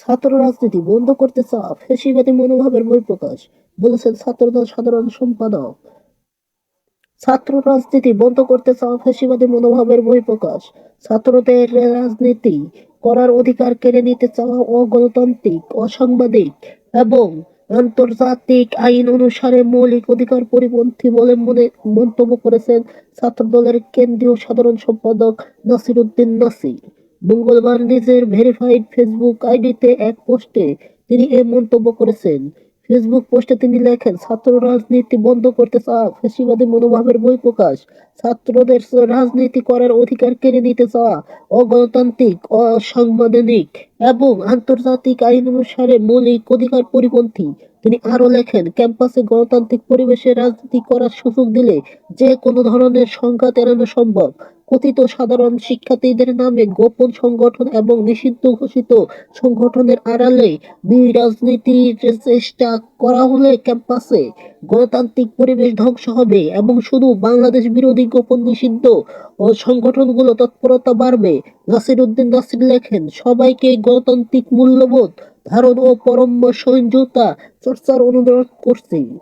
ছাত্র রাজনীতি বন্ধ করতে চাপ ফেসিবাদী মনোভাবের বহিঃপ্রকাশ বলেছেন ছাত্রদল সাধারণ সম্পাদক। ছাত্র রাজনীতি বন্ধ করতে চাওয়া ফেসিবাদী মনোভাবের বহিঃপ্রকাশ ছাত্রদের রাজনীতি করার অধিকার কেড়ে নিতে চাওয়া অগণতান্ত্রিক, অসাংবাদিক এবং আন্তর্জাতিক আইন অনুসারে মৌলিক অধিকার পরিপন্থী বলে মনে, মন্তব্য করেছেন ছাত্রদলের কেন্দ্রীয় সাধারণ সম্পাদক নাসির উদ্দিন নাসির। মঙ্গলবার নিজের ভেরিফাইড ফেসবুক আইডিতে এক পোস্টে তিনি এ মন্তব্য করেছেন। ফেসবুক পোস্টে তিনি লেখেন, ছাত্র রাজনীতি বন্ধ করতে চাওয়া, ফেসিবাদী মনোভাবের বই প্রকাশ, ছাত্রদের রাজনীতি করার অধিকার কেড়ে নিতে চাওয়া, অগণতান্ত্রিক, অসাংবিধানিক এবং আন্তর্জাতিক আইন অনুসারে মৌলিক অধিকার পরিপন্থী। তিনি আরও লেখেন, ক্যাম্পাসে গণতান্ত্রিক পরিবেশে রাজনীতি করার সুযোগ দিলে যে কোনো ধরনের সংঘাত এড়ানো সম্ভব। কথিত সাধারণ শিক্ষার্থীদের নামে গোপন সংগঠন এবং নিষিদ্ধ ঘোষিত সংগঠনের আড়ালে বি রাজনীতির চেষ্টা করা হলে ক্যাম্পাসে গণতান্ত্রিক পরিবেশ ধ্বংস হবে এবং শুধু বাংলাদেশ বিরোধী গোপন নিষিদ্ধ ও সংগঠনগুলো তৎপরতা বাড়বে। নাসির উদ্দিন নাসির লেখেন, সবাইকে গণতান্ত্রিক মূল্যবোধ, ধারণ ও পরম সহিংসতা চর্চার অনুরোধ করছি।